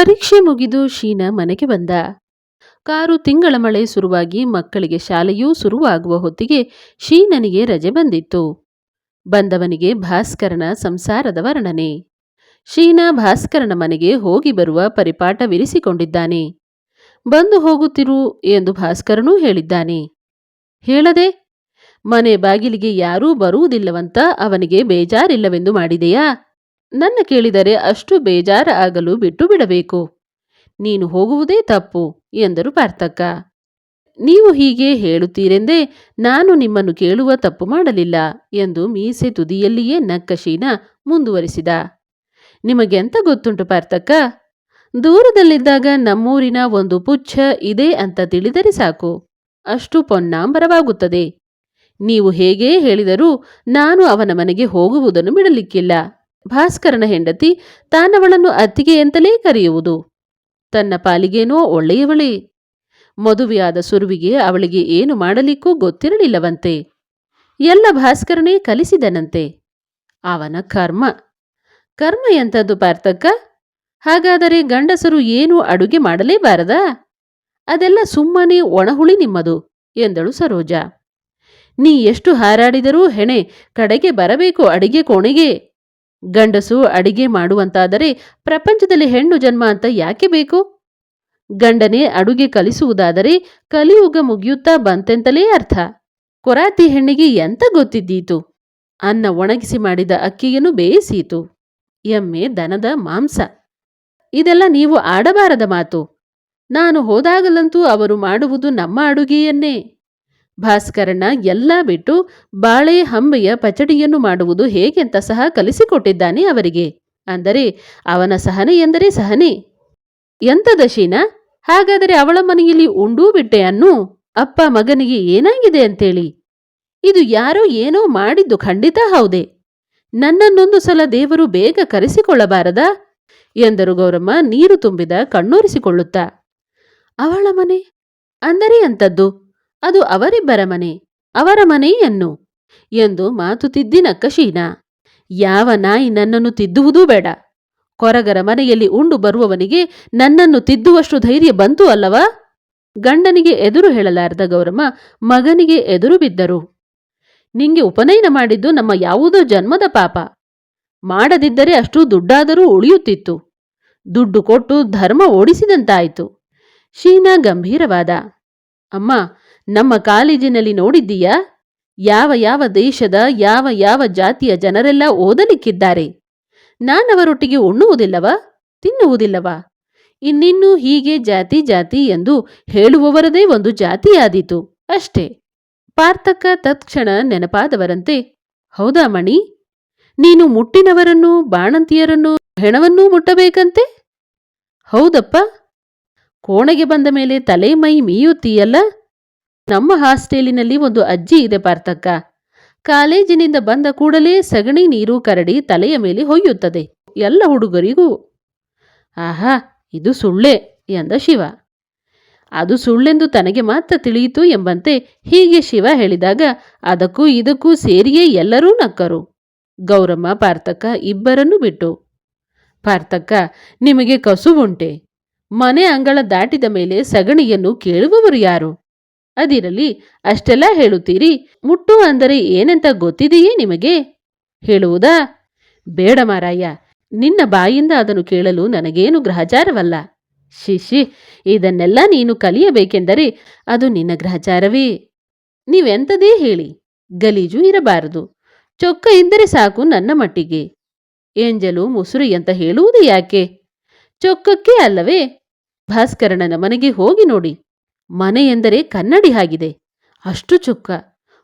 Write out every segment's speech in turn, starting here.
ಪರೀಕ್ಷೆ ಮುಗಿದು ಶೀನ ಮನೆಗೆ ಬಂದ. ಕಾರು ತಿಂಗಳ ಮಳೆ ಶುರುವಾಗಿ ಮಕ್ಕಳಿಗೆ ಶಾಲೆಯೂ ಶುರುವಾಗುವ ಹೊತ್ತಿಗೆ ಶೀನನಿಗೆ ರಜೆ ಬಂದಿತ್ತು. ಬಂದವನಿಗೆ ಭಾಸ್ಕರನ ಸಂಸಾರದ ವರ್ಣನೆ. ಶೀನಾ ಭಾಸ್ಕರನ ಮನೆಗೆ ಹೋಗಿ ಬರುವ ಪರಿಪಾಠವಿರಿಸಿಕೊಂಡಿದ್ದಾನೆ. ಬಂದು ಹೋಗುತ್ತಿರು ಎಂದು ಭಾಸ್ಕರನೂ ಹೇಳಿದ್ದಾನೆ. ಹೇಳದೆ, ಮನೆ ಬಾಗಿಲಿಗೆ ಯಾರೂ ಬರುವುದಿಲ್ಲವಂತ ಅವನಿಗೆ ಬೇಜಾರಿಲ್ಲವೆಂದು ಮಾಡಿದೆಯಾ? ನನ್ನ ಕೇಳಿದರೆ ಅಷ್ಟು ಬೇಜಾರ ಆಗಲು ಬಿಟ್ಟು ಬಿಡಬೇಕು. ನೀನು ಹೋಗುವುದೇ ತಪ್ಪು, ಎಂದರು ಪಾರ್ಥಕ್ಕ. ನೀವು ಹೀಗೆ ಹೇಳುತ್ತೀರೆಂದೇ ನಾನು ನಿಮ್ಮನ್ನು ಕೇಳುವ ತಪ್ಪು ಮಾಡಲಿಲ್ಲ, ಎಂದು ಮೀಸೆ ತುದಿಯಲ್ಲಿಯೇ ನಕ್ಕ ಶೀನಾ ಮುಂದುವರಿಸಿದ ನಿಮಗೆಂತ ಗೊತ್ತುಂಟು ಪಾರ್ಥಕ್ಕ? ದೂರದಲ್ಲಿದ್ದಾಗ ನಮ್ಮೂರಿನ ಒಂದು ಪುಚ್ಛ ಇದೆ ಅಂತ ತಿಳಿದರೆ ಸಾಕು. ಅಷ್ಟು ಪೊನ್ನಾಂಬರವಾಗುತ್ತದೆ. ನೀವು ಹೇಗೇ ಹೇಳಿದರೂ ನಾನು ಅವನ ಮನೆಗೆ ಹೋಗುವುದನ್ನು ಬಿಡಲಿಕ್ಕಿಲ್ಲ. ಭಾಸ್ಕರನ ಹೆಂಡತಿ ತಾನವಳನ್ನು ಅತ್ತಿಗೆ ಎಂತಲೇ ಕರೆಯುವುದು? ತನ್ನ ಪಾಲಿಗೇನೋ ಒಳ್ಳೆಯವಳೇ. ಮದುವೆಯಾದ ಸುರುವಿಗೆ ಅವಳಿಗೆ ಏನು ಮಾಡಲಿಕ್ಕೂ ಗೊತ್ತಿರಲಿಲ್ಲವಂತೆ. ಎಲ್ಲ ಭಾಸ್ಕರನೇ ಕಲಿಸಿದನಂತೆ. ಅವನ ಕರ್ಮ. ಕರ್ಮ ಎಂಥದ್ದು ಪಾರ್ಥಕ್ಕ? ಹಾಗಾದರೆ ಗಂಡಸರು ಏನು ಅಡುಗೆ ಮಾಡಲೇಬಾರದ? ಅದೆಲ್ಲ ಸುಮ್ಮನೆ ಒಣಹುಳಿ ನಿಮ್ಮದು, ಎಂದಳು ಸರೋಜ. ನೀ ಎಷ್ಟು ಹಾರಾಡಿದರೂ ಹೆಣೆ, ಕಡೆಗೆ ಬರಬೇಕು ಅಡಿಗೆ ಕೋಣೆಗೆ. ಗಂಡಸು ಅಡಿಗೆ ಮಾಡುವಂತಾದರೆ ಪ್ರಪಂಚದಲ್ಲಿ ಹೆಣ್ಣು ಜನ್ಮ ಅಂತ ಯಾಕೆ ಬೇಕು? ಗಂಡನೇ ಅಡುಗೆ ಕಲಿಸುವುದಾದರೆ ಕಲಿಯುಗ ಮುಗಿಯುತ್ತಾ ಬಂತೆಂತಲೇ ಅರ್ಥ. ಕೊರಾತಿ ಹೆಣ್ಣಿಗೆ ಎಂತ ಗೊತ್ತಿದ್ದೀತು? ಅನ್ನ ಒಣಗಿಸಿ ಮಾಡಿದ ಅಕ್ಕಿಯನ್ನು ಬೇಯಿಸೀತು. ಎಮ್ಮೆ, ದನದ ಮಾಂಸ. ಇದೆಲ್ಲ ನೀವು ಆಡಬಾರದ ಮಾತು. ನಾನು ಹೋದಾಗಲಂತೂ ಅವರು ಮಾಡುವುದು ನಮ್ಮ ಅಡುಗೆಯನ್ನೇ. ಭಾಸ್ಕರಣ್ಣ ಎಲ್ಲ ಬಿಟ್ಟು ಬಾಳೆ ಹಂಬೆಯ ಪಚಡಿಯನ್ನು ಮಾಡುವುದು ಹೇಗೆಂತ ಸಹ ಕಲಿಸಿಕೊಟ್ಟಿದ್ದಾನೆ ಅವರಿಗೆ. ಅಂದರೆ ಅವನ ಸಹನೆ ಎಂದರೆ ಸಹನೆ. ಎಂತದ ಶೀನಾ ಹಾಗಾದರೆ ಅವಳ ಮನೆಯಲ್ಲಿ ಉಂಡೂ ಬಿಟ್ಟೆ ಅನ್ನು? ಅಪ್ಪ ಮಗನಿಗೆ ಏನಾಗಿದೆ ಅಂತೇಳಿ. ಇದು ಯಾರೋ ಏನೋ ಮಾಡಿದ್ದು ಖಂಡಿತ ಹೌದೇ. ನನ್ನನ್ನೊಂದು ಸಲ ದೇವರು ಬೇಗ ಕರೆಸಿಕೊಳ್ಳಬಾರದಾ? ಎಂದರು ಗೌರಮ್ಮ ನೀರು ತುಂಬಿದ ಕಣ್ಣೂರಿಸಿಕೊಳ್ಳುತ್ತಾ. ಅವಳ ಮನೆ? ಅಂದರೆ ಅಂತದ್ದು ಅದು ಅವರಿಬ್ಬರ ಮನೆ, ಅವರ ಮನೆಯನ್ನು ಎಂದು ಮಾತು ತಿದ್ದಿ ನಕ್ಕ ಶೀನಾ ಯಾವ ನಾಯಿ ನನ್ನನ್ನು ತಿದ್ದುವುದೂ ಬೇಡ. ಕೊರಗರ ಮನೆಯಲ್ಲಿ ಉಂಡು ಬರುವವನಿಗೆ ನನ್ನನ್ನು ತಿದ್ದುವಷ್ಟು ಧೈರ್ಯ ಬಂತು ಅಲ್ಲವಾ? ಗಂಡನಿಗೆ ಎದುರು ಹೇಳಲಾರದ ಗೌರಮ್ಮ ಮಗನಿಗೆ ಎದುರು ಬಿದ್ದರು. ನಿಂಗೆ ಉಪನಯನ ಮಾಡಿದ್ದು ನಮ್ಮ ಯಾವುದೋ ಜನ್ಮದ ಪಾಪ. ಮಾಡದಿದ್ದರೆ ಅಷ್ಟು ದುಡ್ಡಾದರೂ ಉಳಿಯುತ್ತಿತ್ತು. ದುಡ್ಡು ಕೊಟ್ಟು ಧರ್ಮ ಓಡಿಸಿದಂತಾಯಿತು. ಶೀನಾ ಗಂಭೀರವಾದ. ಅಮ್ಮ ನಮ್ಮ ಕಾಲೇಜಿನಲ್ಲಿ ನೋಡಿದ್ದೀಯಾ? ಯಾವ ಯಾವ ದೇಶದ, ಯಾವ ಯಾವ ಜಾತಿಯ ಜನರೆಲ್ಲ ಓದಲಿಕ್ಕಿದ್ದಾರೆ? ನಾನವರೊಟ್ಟಿಗೆ ಉಣ್ಣುವುದಿಲ್ಲವ? ತಿನ್ನುವುದಿಲ್ಲವ? ಇನ್ನಿನ್ನೂ ಹೀಗೆ ಜಾತಿ ಜಾತಿ ಎಂದು ಹೇಳುವವರದೇ ಒಂದು ಜಾತಿಯಾದೀತು, ಅಷ್ಟೇ. ಪಾರ್ಥಕ ತತ್ಕ್ಷಣ ನೆನಪಾದವರಂತೆ, ಹೌದಾ ಮಣಿ? ನೀನು ಮುಟ್ಟಿನವರನ್ನು, ಬಾಣಂತಿಯರನ್ನು, ಹೆಣವನ್ನೂ ಮುಟ್ಟಬೇಕಂತೆ? ಹೌದಪ್ಪ. ಕೋಣೆಗೆ ಬಂದ ಮೇಲೆ ತಲೆ ಮೈ ಮೀಯುತ್ತೀಯಲ್ಲ? ನಮ್ಮ ಹಾಸ್ಟೆಲಿನಲ್ಲಿ ಒಂದು ಅಜ್ಜಿ ಇದೆ ಪಾರ್ಥಕ್ಕ. ಕಾಲೇಜಿನಿಂದ ಬಂದ ಕೂಡಲೇ ಸಗಣಿ ನೀರು ಕರಡಿ ತಲೆಯ ಮೇಲೆ ಹೊಯ್ಯುತ್ತದೆ. ಎಲ್ಲ ಹುಡುಗರಿಗೂ, ಆಹಾ, ಇದು ಸುಳ್ಳೆ ಎಂದ ಶಿವ. ಅದು ಸುಳ್ಳೆಂದು ತನಗೆ ಮಾತ್ರ ತಿಳಿಯಿತು ಎಂಬಂತೆ ಹೀಗೆ ಶಿವ ಹೇಳಿದಾಗ, ಅದಕ್ಕೂ ಇದಕ್ಕೂ ಸೇರಿಯೇ ಎಲ್ಲರೂ ನಕ್ಕರು. ಗೌರಮ್ಮ, ಪಾರ್ಥಕ್ಕ ಇಬ್ಬರನ್ನು ಬಿಟ್ಟು. ಪಾರ್ಥಕ್ಕ, ನಿಮಗೆ ಕಸುವುಂಟೆ ಮನೆ ಅಂಗಳ ದಾಟಿದ ಮೇಲೆ ಸಗಣಿಯನ್ನು ಕೇಳುವವರು ಯಾರು? ಅದಿರಲಿ, ಅಷ್ಟೆಲ್ಲ ಹೇಳುತ್ತೀರಿ. ಮುಟ್ಟು ಅಂದರೆ ಏನಂತ ಗೊತ್ತಿದೆಯೇ ನಿಮಗೆ? ಹೇಳುವುದಾ? ಬೇಡ ಮಾರಾಯ, ನಿನ್ನ ಬಾಯಿಂದ ಅದನ್ನು ಕೇಳಲು ನನಗೇನು ಗ್ರಹಚಾರವಲ್ಲ. ಶಿಶಿ ಇದನ್ನೆಲ್ಲ ನೀನು ಕಲಿಯಬೇಕೆಂದರೆ ಅದು ನಿನ್ನ ಗ್ರಹಚಾರವೇ. ನೀವೆಂತದೇ ಹೇಳಿ, ಗಲೀಜು ಇರಬಾರದು. ಚೊಕ್ಕ ಇದ್ದರೆ ಸಾಕು ನನ್ನ ಮಟ್ಟಿಗೆ. ಏಂಜಲು ಮುಸುರಿ ಅಂತ ಹೇಳುವುದು ಯಾಕೆ? ಚೊಕ್ಕಕ್ಕೆ ಅಲ್ಲವೇ? ಭಾಸ್ಕರಣ್ಣನ ಮನೆಗೆ ಹೋಗಿ ನೋಡಿ. ಮನೆ ಎಂದರೆ ಕನ್ನಡಿ ಆಗಿದೆ. ಅಷ್ಟು ಚುಕ್ಕ.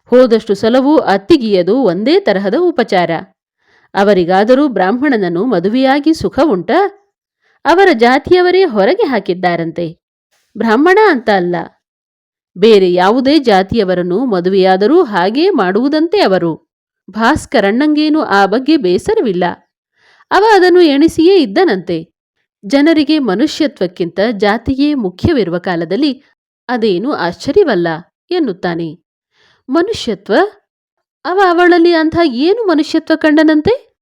ಹೋದಷ್ಟು ಸಲವೂ ಅತ್ತಿಗೆಯದು ಒಂದೇ ತರಹದ ಉಪಚಾರ. ಅವರಿಗಾದರೂ ಬ್ರಾಹ್ಮಣನನ್ನು ಮದುವೆಯಾಗಿ ಸುಖ ಉಂಟ? ಅವರ ಜಾತಿಯವರೇ ಹೊರಗೆ ಹಾಕಿದ್ದಾರಂತೆ. ಬ್ರಾಹ್ಮಣ ಅಂತ ಅಲ್ಲ. ಬೇರೆ ಯಾವುದೇ ಜಾತಿಯವರನ್ನು ಮದುವೆಯಾದರೂ ಹಾಗೇ ಮಾಡುವುದಂತೆ ಅವರು. ಭಾಸ್ಕರಣ್ಣಂಗೇನು ಆ ಬಗ್ಗೆ ಬೇಸರವಿಲ್ಲ. ಅವ ಅದನ್ನು ಎಣಿಸಿಯೇ ಇದ್ದನಂತೆ. ಜನರಿಗೆ ಮನುಷ್ಯತ್ವಕ್ಕಿಂತ ಜಾತಿಯೇ ಮುಖ್ಯವಿರುವ ಕಾಲದಲ್ಲಿ ಅದೇನು ಆಶ್ಚರ್ಯವಲ್ಲ ಎನ್ನುತ್ತಾನೆ. ಮನುಷ್ಯತ್ವ? ಅವ ಅವಳಲ್ಲಿ ಅಂಥ ಏನು ಮನುಷ್ಯತ್ವ ಕಂಡನಂತೆ?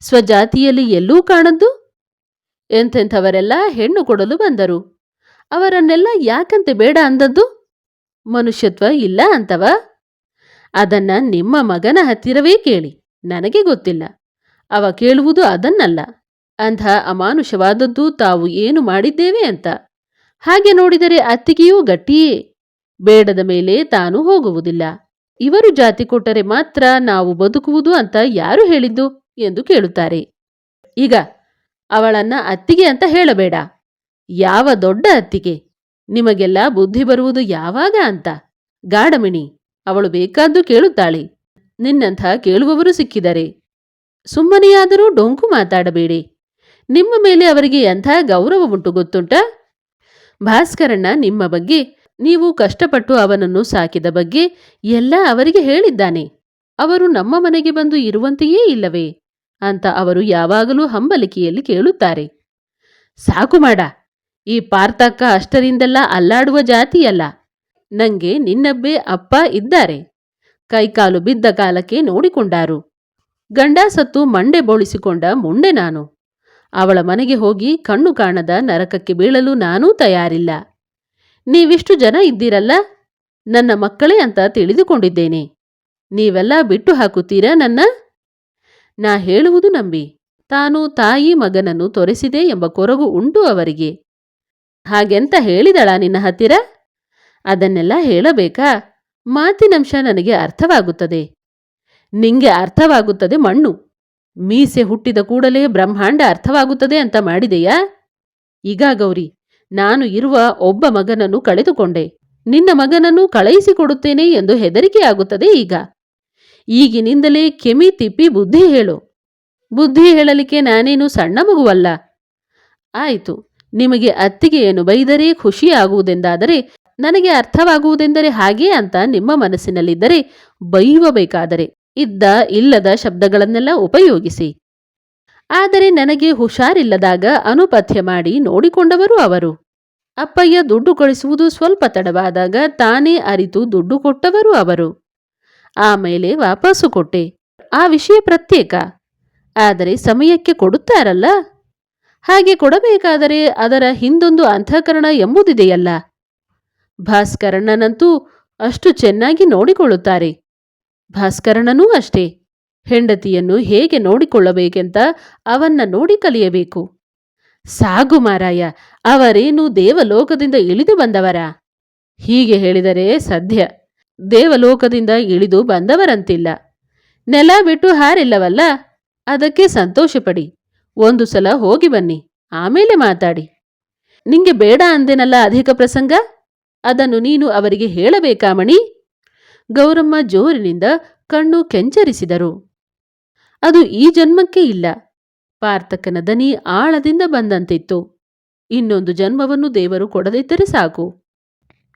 ಸ್ವಜಾತಿಯಲ್ಲಿ ಎಲ್ಲೂ ಕಾಣದ್ದು? ಎಂಥೆಂಥವರೆಲ್ಲ ಹೆಣ್ಣು ಕೊಡಲು ಬಂದರು. ಅವರನ್ನೆಲ್ಲ ಯಾಕಂತೆ ಬೇಡ ಅಂದದ್ದು? ಮನುಷ್ಯತ್ವ ಇಲ್ಲ ಅಂತವ? ಅದನ್ನ ನಿಮ್ಮ ಮಗನ ಹತ್ತಿರವೇ ಕೇಳಿ, ನನಗೆ ಗೊತ್ತಿಲ್ಲ. ಅವ ಕೇಳುವುದು ಅದನ್ನಲ್ಲ. ಅಂಥ ಅಮಾನುಷವಾದದ್ದು ತಾವು ಏನು ಮಾಡಿದ್ದೇವೆ ಅಂತ. ಹಾಗೆ ನೋಡಿದರೆ ಅತ್ತಿಗೆಯೂ ಗಟ್ಟಿಯೇ ಬೇಡದ ಮೇಲೆ ತಾನು ಹೋಗುವುದಿಲ್ಲ. ಇವರು ಜಾತಿ ಕೊಟ್ಟರೆ ಮಾತ್ರ ನಾವು ಬದುಕುವುದು ಅಂತ ಯಾರು ಹೇಳಿದ್ದು ಎಂದು ಕೇಳುತ್ತಾರೆ. ಈಗ ಅವಳನ್ನ ಅತ್ತಿಗೆ ಅಂತ ಹೇಳಬೇಡ. ಯಾವ ದೊಡ್ಡ ಅತ್ತಿಗೆ? ನಿಮಗೆಲ್ಲ ಬುದ್ಧಿ ಬರುವುದು ಯಾವಾಗ ಅಂತ? ಗಾಢಮಿಣಿ ಅವಳು ಬೇಕಾದ್ದು ಕೇಳುತ್ತಾಳೆ. ನಿನ್ನಂಥ ಕೇಳುವವರು ಸಿಕ್ಕಿದರೆ ಸುಮ್ಮನೆಯಾದರೂ ಡೊಂಕು ಮಾತಾಡಬೇಡಿ. ನಿಮ್ಮ ಮೇಲೆ ಅವರಿಗೆ ಎಂಥ ಗೌರವ ಉಂಟು ಗೊತ್ತುಂಟಾ? ಭಾಸ್ಕರಣ್ಣ ನಿಮ್ಮ ಬಗ್ಗೆ, ನೀವು ಕಷ್ಟಪಟ್ಟು ಅವನನ್ನು ಸಾಕಿದ ಬಗ್ಗೆ ಎಲ್ಲ ಅವರಿಗೆ ಹೇಳಿದ್ದಾನೆ. ಅವರು ನಮ್ಮ ಮನೆಗೆ ಬಂದು ಇರುವಂತೆಯೇ ಇಲ್ಲವೇ? ಅಂತ ಅವರು ಯಾವಾಗಲೂ ಹಂಬಲಿಕೆಯಲ್ಲಿ ಕೇಳುತ್ತಾರೆ. ಸಾಕು ಮಾಡ, ಈ ಪಾರ್ಥಕ್ಕ ಅಷ್ಟರಿಂದೆಲ್ಲ ಅಲ್ಲಾಡುವ ಜಾತಿಯಲ್ಲ. ನಂಗೆ ನಿನ್ನಬ್ಬೆ ಅಪ್ಪ ಇದ್ದಾರೆ. ಕೈಕಾಲು ಬಿದ್ದ ಕಾಲಕ್ಕೆ ನೋಡಿಕೊಂಡಾರು. ಗಂಡ ಸತ್ತು ಮಂಡೆ ಬೋಳಿಸಿಕೊಂಡ ಮುಂಡೆ ನಾನು. ಅವಳ ಮನೆಗೆ ಹೋಗಿ ಕಣ್ಣು ಕಾಣದ ನರಕಕ್ಕೆ ಬೀಳಲು ನಾನೂ ತಯಾರಿಲ್ಲ. ನೀವಿಷ್ಟು ಜನ ಇದ್ದೀರಲ್ಲ? ನನ್ನ ಮಕ್ಕಳೇ ಅಂತ ತಿಳಿದುಕೊಂಡಿದ್ದೇನೆ. ನೀವೆಲ್ಲ ಬಿಟ್ಟು ಹಾಕುತ್ತೀರಾ ನನ್ನ? ನಾ ಹೇಳುವುದು ನಂಬಿ. ತಾನು ತಾಯಿ ಮಗನನ್ನು ತೊರೆಸಿದೆ ಎಂಬ ಕೊರಗು ಉಂಟು ಅವರಿಗೆ. ಹಾಗೆಂತ ಹೇಳಿದಳ ನಿನ್ನ ಹತ್ತಿರ? ಅದನ್ನೆಲ್ಲ ಹೇಳಬೇಕಾ? ಮಾತಿನಂಶ ನನಗೆ ಅರ್ಥವಾಗುತ್ತದೆ. ನಿಂಗೆ ಅರ್ಥವಾಗುತ್ತದೆ ಮಣ್ಣು. ಮೀಸೆ ಹುಟ್ಟಿದ ಕೂಡಲೇ ಬ್ರಹ್ಮಾಂಡ ಅರ್ಥವಾಗುತ್ತದೆ ಅಂತ ಮಾಡಿದೆಯಾ? ಈಗ ಗೌರಿ, ನಾನು ಇರುವ ಒಬ್ಬ ಮಗನನ್ನು ಕಳೆದುಕೊಂಡೆ. ನಿನ್ನ ಮಗನನ್ನು ಕಳುಹಿಸಿಕೊಡುತ್ತೇನೆ ಎಂದು ಹೆದರಿಕೆಯಾಗುತ್ತದೆ ಈಗ. ಈಗಿನಿಂದಲೇ ಕೆಮಿ ತಿಪ್ಪಿ ಬುದ್ಧಿ ಹೇಳು. ಬುದ್ಧಿ ಹೇಳಲಿಕ್ಕೆ ನಾನೇನು ಸಣ್ಣ ಮಗುವಲ್ಲ? ಆಯಿತು, ನಿಮಗೆ ಅತ್ತಿಗೆಯನ್ನು ಬೈದರೆ ಖುಷಿಯಾಗುವುದೆಂದಾದರೆ, ನನಗೆ ಅರ್ಥವಾಗುವುದೆಂದರೆ ಹಾಗೆ ಅಂತ ನಿಮ್ಮ ಮನಸ್ಸಿನಲ್ಲಿದ್ದರೆ ಬೈಯುವ ಬೇಕಾದರೆ. ಇದ್ದ ಇಲ್ಲದ ಶಬ್ದಗಳನ್ನೆಲ್ಲ ಉಪಯೋಗಿಸಿ. ಆದರೆ ನನಗೆ ಹುಷಾರಿಲ್ಲದಾಗ ಅನುಪಥ್ಯ ಮಾಡಿ ನೋಡಿಕೊಂಡವರು ಅವರು. ಅಪ್ಪಯ್ಯ ದುಡ್ಡು ಕಳಿಸುವುದು ಸ್ವಲ್ಪ ತಡವಾದಾಗ ತಾನೇ ಅರಿತು ದುಡ್ಡು ಕೊಟ್ಟವರು ಅವರು. ಆಮೇಲೆ ವಾಪಸ್ಸು ಕೊಟ್ಟೆ. ಆ ವಿಷಯ ಪ್ರತ್ಯೇಕ. ಆದರೆ ಸಮಯಕ್ಕೆ ಕೊಡುತ್ತಾರಲ್ಲ? ಹಾಗೆ ಕೊಡಬೇಕಾದರೆ ಅದರ ಹಿಂದೊಂದು ಅಂತಃಕರಣ ಎಂಬುದಿದೆಯಲ್ಲ? ಭಾಸ್ಕರಣ್ಣನಂತೂ ಅಷ್ಟು ಚೆನ್ನಾಗಿ ನೋಡಿಕೊಳ್ಳುತ್ತಾರೆ. ಭಾಸ್ಕರಣ್ಣನೂ ಅಷ್ಟೇ. ಹೆಂಡತಿಯನ್ನು ಹೇಗೆ ನೋಡಿಕೊಳ್ಳಬೇಕೆಂತ ಅವನ್ನ ನೋಡಿ ಕಲಿಯಬೇಕು. ಸಾಗು ಮಾರಾಯ, ಅವರೇನು ದೇವಲೋಕದಿಂದ ಇಳಿದು ಬಂದವರ? ಹೀಗೆ ಹೇಳಿದರೆ ಸದ್ಯ ದೇವಲೋಕದಿಂದ ಇಳಿದು ಬಂದವರಂತಿಲ್ಲ. ನೆಲ ಬಿಟ್ಟು ಹಾರಿಲ್ಲವಲ್ಲ? ಅದಕ್ಕೆ ಸಂತೋಷಪಡಿ. ಒಂದು ಸಲ ಹೋಗಿ ಬನ್ನಿ, ಆಮೇಲೆ ಮಾತಾಡಿ. ನಿಂಗೆ ಬೇಡ ಅಂದೆನಲ್ಲ ಅಧಿಕ ಪ್ರಸಂಗ? ಅದನ್ನು ನೀನು ಅವರಿಗೆ ಹೇಳಬೇಕಾ ಮಣಿ? ಗೌರಮ್ಮ ಜೋರಿನಿಂದ ಕಣ್ಣು ಕೆಂಚರಿಸಿದರು. ಅದು ಈ ಜನ್ಮಕ್ಕೆ ಇಲ್ಲ. ಪಾರ್ಥಕನ ದನಿ ಆಳದಿಂದ ಬಂದಂತಿತ್ತು. ಇನ್ನೊಂದು ಜನ್ಮವನ್ನು ದೇವರು ಕೊಡದಿದ್ದರೆ ಸಾಕು.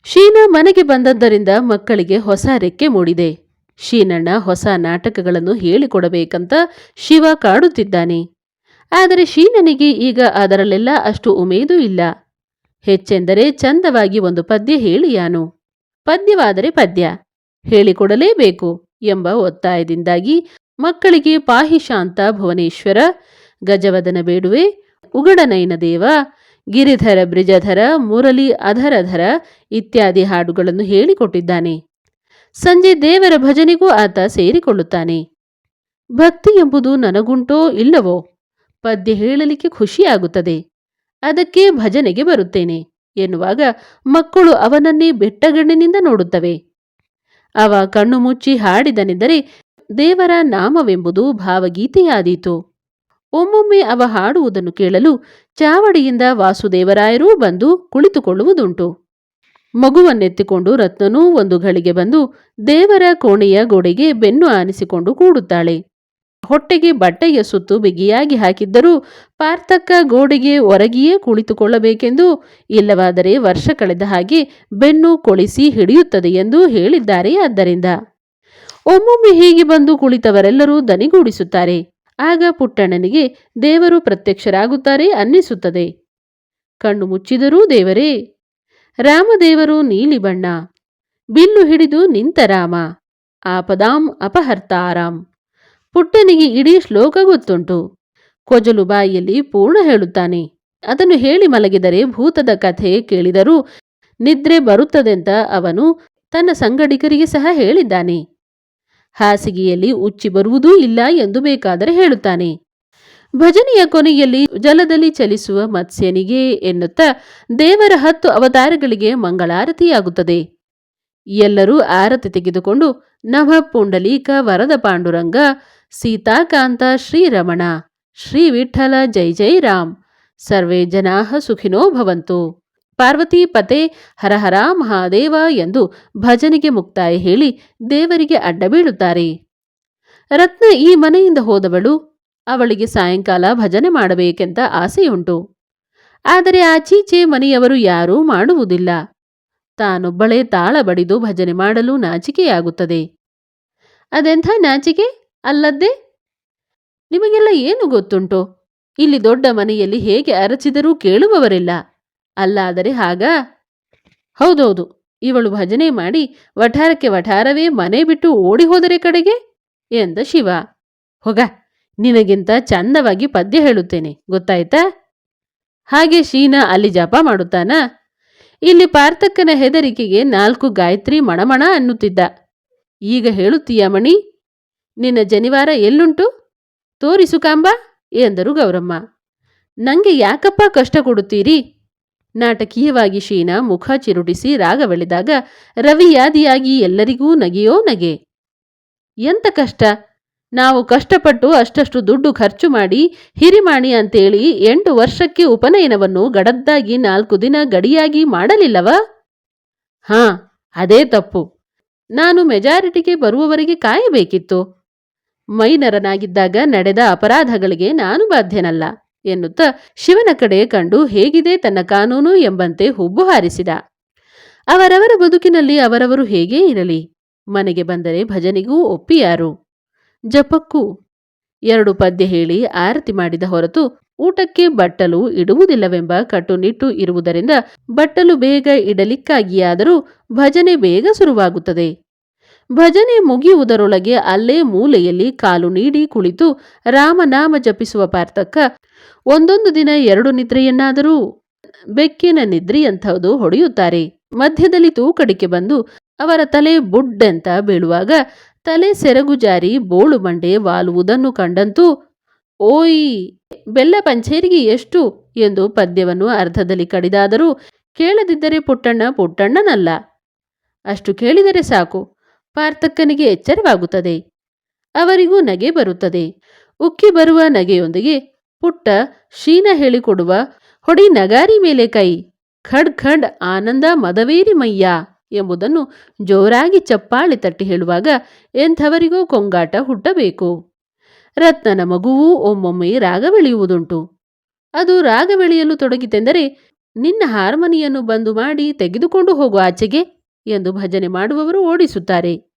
ಶೀನಾ ಮನೆಗೆ ಬಂದದ್ದರಿಂದ ಮಕ್ಕಳಿಗೆ ಹೊಸ ರೆಕ್ಕೆ ಮೂಡಿದೆ. ಶೀನಣ್ಣ ಹೊಸ ನಾಟಕಗಳನ್ನು ಹೇಳಿಕೊಡಬೇಕಂತ ಶಿವ ಕಾಡುತ್ತಿದ್ದಾನೆ. ಆದರೆ ಶೀನನಿಗೆ ಈಗ ಅದರಲ್ಲೆಲ್ಲ ಅಷ್ಟು ಉಮೇದು ಇಲ್ಲ. ಹೆಚ್ಚೆಂದರೆ ಚಂದವಾಗಿ ಒಂದು ಪದ್ಯ ಹೇಳಿಯಾನು ಪದ್ಯವಾದರೆ ಪದ್ಯ. ಹೇಳಿಕೊಡಲೇಬೇಕು ಎಂಬ ಒತ್ತಾಯದಿಂದಾಗಿ ಮಕ್ಕಳಿಗೆ ಪಾಹಿಶಾಂತ ಭುವನೇಶ್ವರ, ಗಜವದನ ಬೇಡುವೆ, ಉಗಡನಯನ ದೇವ, ಗಿರಿಧರ, ಬ್ರಿಜಧರ, ಮುರಳಿ, ಅಧರಧರ ಇತ್ಯಾದಿ ಹಾಡುಗಳನ್ನು ಹೇಳಿಕೊಟ್ಟಿದ್ದಾನೆ. ಸಂಜೆ ದೇವರ ಭಜನೆಗೂ ಆತ ಸೇರಿಕೊಳ್ಳುತ್ತಾನೆ. ಭಕ್ತಿ ಎಂಬುದು ನನಗುಂಟೋ ಇಲ್ಲವೋ? ಪದ್ಯ ಹೇಳಲಿಕ್ಕೆ ಖುಷಿಯಾಗುತ್ತದೆ. ಅದಕ್ಕೆ ಭಜನೆಗೆ ಬರುತ್ತೇನೆ ಎನ್ನುವಾಗ ಮಕ್ಕಳು ಅವನನ್ನೇ ಬೆಟ್ಟಗಣ್ಣಿನಿಂದ ನೋಡುತ್ತವೆ. ಅವ ಕಣ್ಣು ಮುಚ್ಚಿ ಹಾಡಿದನೆಂದರೆ ದೇವರ ನಾಮವೆಂಬುದು ಭಾವಗೀತೆಯಾದೀತು. ಒಮ್ಮೊಮ್ಮೆ ಅವ ಹಾಡುವುದನ್ನು ಕೇಳಲು ಚಾವಡಿಯಿಂದ ವಾಸುದೇವರಾಯರೂ ಬಂದು ಕುಳಿತುಕೊಳ್ಳುವುದುಂಟು. ಮಗುವನ್ನೆತ್ತಿಕೊಂಡು ರತ್ನನೂ ಒಂದು ಘಳಿಗೆ ಬಂದು ದೇವರ ಕೋಣೆಯ ಗೋಡೆಗೆ ಬೆನ್ನು ಆನಿಸಿಕೊಂಡು ಕೂಡುತ್ತಾಳೆ. ಹೊಟ್ಟೆಗೆ ಬಟ್ಟೆಯ ಸುತ್ತು ಬಿಗಿಯಾಗಿ ಹಾಕಿದ್ದರೂ ಪಾರ್ಥಕ್ಕ ಗೋಡೆಗೆ ಹೊರಗಿಯೇ ಕುಳಿತುಕೊಳ್ಳಬೇಕೆಂದು ಇಲ್ಲವಾದರೆ ವರ್ಷ ಕಳೆದ ಹಾಗೆ ಬೆನ್ನು ಕೊಳಿಸಿ ಹಿಡಿಯುತ್ತದೆ ಎಂದು ಹೇಳಿದ್ದಾರೆ. ಆದ್ದರಿಂದ ಒಮ್ಮೊಮ್ಮೆ ಹೀಗೆ ಬಂದು ಕುಳಿತವರೆಲ್ಲರೂ ದನಿಗೂಡಿಸುತ್ತಾರೆ. ಆಗ ಪುಟ್ಟಣ್ಣನಿಗೆ ದೇವರು ಪ್ರತ್ಯಕ್ಷರಾಗುತ್ತಾರೆ ಅನ್ನಿಸುತ್ತದೆ. ಕಣ್ಣು ಮುಚ್ಚಿದರೂ ದೇವರೇ, ರಾಮದೇವರು ನೀಲಿ ಬಣ್ಣ, ಬಿಲ್ಲು ಹಿಡಿದು ನಿಂತ ರಾಮ, ಆಪದಾಂ ಅಪಹರ್ತಾರಾಮ್ ಪುಟ್ಟನಿಗೆ ಇಡೀ ಶ್ಲೋಕ ಗೊತ್ತುಂಟು. ಕೊಜಲು ಬಾಯಿಯಲ್ಲಿ ಪೂರ್ಣ ಹೇಳುತ್ತಾನೆ. ಅದನ್ನು ಹೇಳಿ ಮಲಗಿದರೆ ಭೂತದ ಕಥೆ ಕೇಳಿದರೂ ನಿದ್ರೆ ಬರುತ್ತದೆಂತ ಅವನು ತನ್ನ ಸಂಗಡಿಗರಿಗೆ ಸಹ ಹೇಳಿದ್ದಾನೆ. ಹಾಸಿಗೆಯಲ್ಲಿ ಉಚ್ಚಿ ಬರುವುದೂ ಇಲ್ಲ ಎಂದು ಬೇಕಾದರೆ ಹೇಳುತ್ತಾನೆ. ಭಜನೆಯ ಕೊನೆಯಲ್ಲಿ ಜಲದಲ್ಲಿ ಚಲಿಸುವ ಮತ್ಸ್ಯನಿಗೆ ಎನ್ನುತ್ತಾ ದೇವರ ಹತ್ತು ಅವತಾರಗಳಿಗೆ ಮಂಗಳಾರತಿಯಾಗುತ್ತದೆ. ಎಲ್ಲರೂ ಆರತಿ ತೆಗೆದುಕೊಂಡು ನವ ಪುಂಡಲೀಕ ವರದ ಪಾಂಡುರಂಗ ಸೀತಾಕಾಂತ ಶ್ರೀರಮಣ ಶ್ರೀ ವಿಠಲ ಜೈ ಜೈ ರಾಮ್. ಸರ್ವೇ ಜನಾಹ ಸುಖಿನೋ ಭವಂತು. ಪಾರ್ವತಿ ಪತೆ ಹರ ಹರ ಮಹಾದೇವ ಎಂದು ಭಜನೆಗೆ ಮುಕ್ತಾಯ ಹೇಳಿ ದೇವರಿಗೆ ಅಡ್ಡ ಬೀಳುತ್ತಾರೆ. ರತ್ನ ಈ ಮನೆಯಿಂದ ಹೋದವಳು, ಅವಳಿಗೆ ಸಾಯಂಕಾಲ ಭಜನೆ ಮಾಡಬೇಕೆಂತ ಆಸೆಯುಂಟು. ಆದರೆ ಆಚೀಚೆ ಮನೆಯವರು ಯಾರೂ ಮಾಡುವುದಿಲ್ಲ. ತಾನೊಬ್ಬಳೇ ತಾಳ ಬಡಿದು ಭಜನೆ ಮಾಡಲು ನಾಚಿಕೆಯಾಗುತ್ತದೆ. ಅದೆಂಥ ನಾಚಿಕೆ? ಅಲ್ಲದ್ದೇ? ನಿಮಗೆಲ್ಲ ಏನು ಗೊತ್ತುಂಟು? ಇಲ್ಲಿ ದೊಡ್ಡ ಮನೆಯಲ್ಲಿ ಹೇಗೆ ಅರಚಿದರೂ ಕೇಳುವವರಿಲ್ಲ. ಅಲ್ಲಾದರೆ ಹಾಗ? ಹೌದೌದು, ಇವಳು ಭಜನೆ ಮಾಡಿ ವಠಾರಕ್ಕೆ ವಠಾರವೇ ಮನೆ ಬಿಟ್ಟು ಓಡಿ ಹೋದರೆ ಕಡೆಗೆ? ಎಂದ ಶಿವ. ಹೊಗ, ನಿನಗಿಂತ ಚಂದವಾಗಿ ಪದ್ಯ ಹೇಳುತ್ತೇನೆ, ಗೊತ್ತಾಯ್ತಾ? ಹಾಗೆ ಶೀನಾ ಅಲ್ಲಿ ಜಪ ಮಾಡುತ್ತಾನ? ಇಲ್ಲಿ ಪಾರ್ಥಕ್ಕನ ಹೆದರಿಕೆಗೆ ನಾಲ್ಕು ಗಾಯತ್ರಿ ಮಣಮಣ ಅನ್ನುತ್ತಿದ್ದ. ಈಗ ಹೇಳುತ್ತೀಯ ಮಣಿ? ನಿನ್ನ ಜನಿವಾರ ಎಲ್ಲುಂಟು? ತೋರಿಸು ಕಾಂಬ ಎಂದರು ಗೌರಮ್ಮ. ನಂಗೆ ಯಾಕಪ್ಪ ಕಷ್ಟ ಕೊಡುತ್ತೀರಿ? ನಾಟಕೀಯವಾಗಿ ಶೀನಾ ಮುಖ ಚಿರುಟಿಸಿ ರಾಗವೆಳೆದಾಗ ರವಿಯಾದಿಯಾಗಿ ಎಲ್ಲರಿಗೂ ನಗೆಯೋ ನಗೆ. ಎಂತ ಕಷ್ಟ? ನಾವು ಕಷ್ಟಪಟ್ಟು ಅಷ್ಟಷ್ಟು ದುಡ್ಡು ಖರ್ಚು ಮಾಡಿ ಹಿರಿಮಾಣಿ ಅಂತೇಳಿ ಎಂಟು ವರ್ಷಕ್ಕೆ ಉಪನಯನವನ್ನು ಗಡದ್ದಾಗಿ ನಾಲ್ಕು ದಿನ ಗಡಿಯಾಗಿ ಮಾಡಲಿಲ್ಲವ? ಹಾ, ಅದೇ ತಪ್ಪು. ನಾನು ಮೆಜಾರಿಟಿಗೆ ಬರುವವರೆಗೆ ಕಾಯಬೇಕಿತ್ತು. ಮೈನರನಾಗಿದ್ದಾಗ ನಡೆದ ಅಪರಾಧಗಳಿಗೆ ನಾನು ಬಾಧ್ಯನಲ್ಲ ಎನ್ನುತ್ತಾ ಶಿವನ ಕಡೆ ಕಂಡು ಹೇಗಿದೆ ತನ್ನ ಕಾನೂನು ಎಂಬಂತೆ ಹುಬ್ಬು ಹಾರಿಸಿದ. ಅವರವರ ಬದುಕಿನಲ್ಲಿ ಅವರವರು ಹೇಗೇ ಇರಲಿ, ಮನೆಗೆ ಬಂದರೆ ಭಜನೆಗೂ ಒಪ್ಪಿಯಾರು ಜಪಕ್ಕೂ? ಎರಡು ಪದ್ಯ ಹೇಳಿ ಆರತಿ ಮಾಡಿದ ಹೊರತು ಊಟಕ್ಕೆ ಬಟ್ಟಲು ಇಡುವುದಿಲ್ಲವೆಂಬ ಕಟ್ಟುನಿಟ್ಟು ಇರುವುದರಿಂದ ಬಟ್ಟಲು ಬೇಗ ಇಡಲಿಕ್ಕಾಗಿಯಾದರೂ ಭಜನೆ ಬೇಗ ಶುರುವಾಗುತ್ತದೆ ಭಜನೆ ಮುಗಿಯುವುದರೊಳಗೆ ಅಲ್ಲೇ ಮೂಲೆಯಲ್ಲಿ ಕಾಲು ನೀಡಿ ಕುಳಿತು ರಾಮನಾಮ ಜಪಿಸುವ ಪಾರ್ಥಕ್ಕ, ಒಂದೊಂದು ದಿನ ಎರಡು ನಿದ್ರೆಯನ್ನಾದರೂ ಬೆಕ್ಕಿನ ನಿದ್ರೆಯಂಥದ್ದು ಹೊಡೆಯುತ್ತಾರೆ. ಮಧ್ಯದಲ್ಲಿ ತೂಕಡಿಕೆ ಬಂದು ಅವರ ತಲೆ ಬುಡ್ಡೆಂತ ಬೀಳುವಾಗ ತಲೆ ಸೆರಗು ಜಾರಿ ಬೋಳು ಬಂಡೆ ವಾಲುವುದನ್ನು ಕಂಡಂತೂ, ಓಯ್, ಬೆಲ್ಲ ಪಂಚೇರಿಗೆ ಎಷ್ಟು ಎಂದು ಪದ್ಯವನ್ನು ಅರ್ಧದಲ್ಲಿ ಕಡಿದಾದರೂ ಕೇಳದಿದ್ದರೆ ಪುಟ್ಟಣ್ಣ ಪುಟ್ಟಣ್ಣನಲ್ಲ. ಅಷ್ಟು ಕೇಳಿದರೆ ಸಾಕು. ಪಾರ್ಥಕ್ಕನಿಗೆ ಎಚ್ಚರವಾಗುತ್ತದೆ. ಅವರಿಗೂ ನಗೆ ಬರುತ್ತದೆ. ಉಕ್ಕಿ ಬರುವ ನಗೆಯೊಂದಿಗೆ ಪುಟ್ಟ ಶೀನ ಹೇಳಿಕೊಡುವ ಹೊಡಿ ನಗಾರಿ ಮೇಲೆ ಕೈ. ಖಡ್ ಖಡ್ ಆನಂದ ಮದವೇರಿ ಮಯ್ಯ ಎಂಬುದನ್ನು ಜೋರಾಗಿ ಚಪ್ಪಾಳೆ ತಟ್ಟಿ ಹೇಳುವಾಗ ಎಂಥವರಿಗೂ ಕೊಂಗಾಟ ಹುಟ್ಟಬೇಕು. ರತ್ನನ ಮಗುವೂ ಒಮ್ಮೊಮ್ಮೆ ರಾಗವೆಳೆಯುವುದುಂಟು ಅದು ರಾಗವೆಳೆಯಲು ತೊಡಗಿತೆಂದರೆ ನಿನ್ನ ಹಾರ್ಮನಿಯನ್ನು ಬಂದು ಮಾಡಿ ತೆಗೆದುಕೊಂಡು ಹೋಗು ಆಚೆಗೆ. ಎಂದು ಭಜನೆ ಮಾಡುವವರು ಓಡಿಸುತ್ತಾರೆ.